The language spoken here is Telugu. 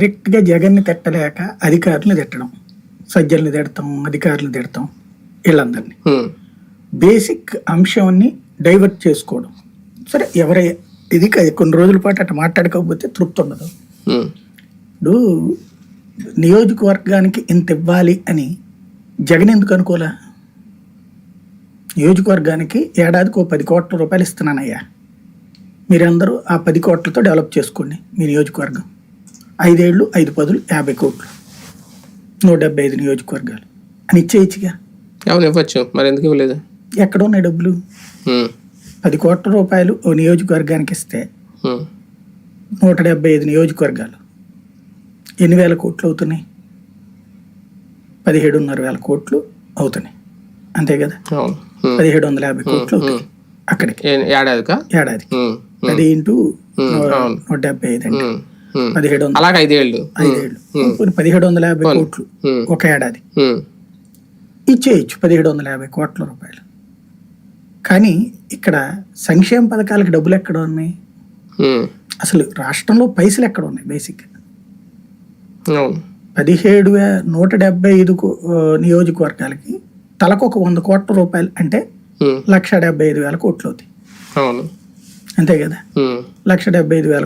డైరెక్ట్గా జగన్ని తిట్టలేక అధికారులు తిట్టడం సజ్జల్ని తిడతాం అధికారులు తిడతాం వీళ్ళందరినీ. బేసిక్ అంశాన్ని డైవర్ట్ చేసుకోవడం. సరే ఎవరై ఇది కొన్ని రోజుల పాటు అట్లా మాట్లాడకపోతే తృప్తి ఉండదు. ఇప్పుడు నియోజకవర్గానికి ఇంత ఇవ్వాలి అని జగన్ ఎందుకు అనుకోలే? నియోజకవర్గానికి ఏడాదికి ఓ పది కోట్ల రూపాయలు ఇస్తున్నానయ్యా. మీరందరూ ఆ పది కోట్లతో డెవలప్ చేసుకోండి మీ నియోజకవర్గం. ఐదేళ్ళు ఐదు పదులు యాభై కోట్లు. నూట డెబ్బై ఐదు నియోజకవర్గాలు. అని ఇచ్చేయచ్చుగా అవును ఇవ్వచ్చు. మరి ఎందుకు ఇవ్వలేదు? ఎక్కడ ఉన్నాయి డబ్బులు పది కోట్ల రూపాయలు ఓ నియోజకవర్గానికి ఇస్తే నూట డెబ్బై ఐదు నియోజకవర్గాలు. ఎన్ని వేల కోట్లు అవుతున్నాయి? పదిహేడున్నర వేల కోట్లు అవుతున్నాయి. అంతే కదా? పదిహేడు వందల యాభై కోట్లు అవుతాయి అక్కడికి. ఏడాదికా ఏడాది పది ఇంటూ. నూట డెబ్బై ఐదు అంటే. పదిహేడు వందల. అలాగే ఐదేళ్ళు. ఐదేళ్ళు. పదిహేడు వందల యాభై కోట్లు ఒక ఏడాది. ఇచ్చేయచ్చు పదిహేడు వందల యాభై కోట్ల రూపాయలు. కానీ ఇక్కడ సంక్షేమ పథకాలకు డబ్బులు ఎక్కడ ఉన్నాయి? అసలు రాష్ట్రంలో పైసలు ఎక్కడ ఉన్నాయి బేసిక్ పదిహేడు నూట డెబ్బై ఐదు నియోజకవర్గాలకి తలకు ఒక వంద కోట్ల రూపాయలు అంటే లక్ష డెబ్బై ఐదు వేల కోట్లు అవుతాయి. అంతే కదా? లక్ష డెబ్బై ఐదు వేల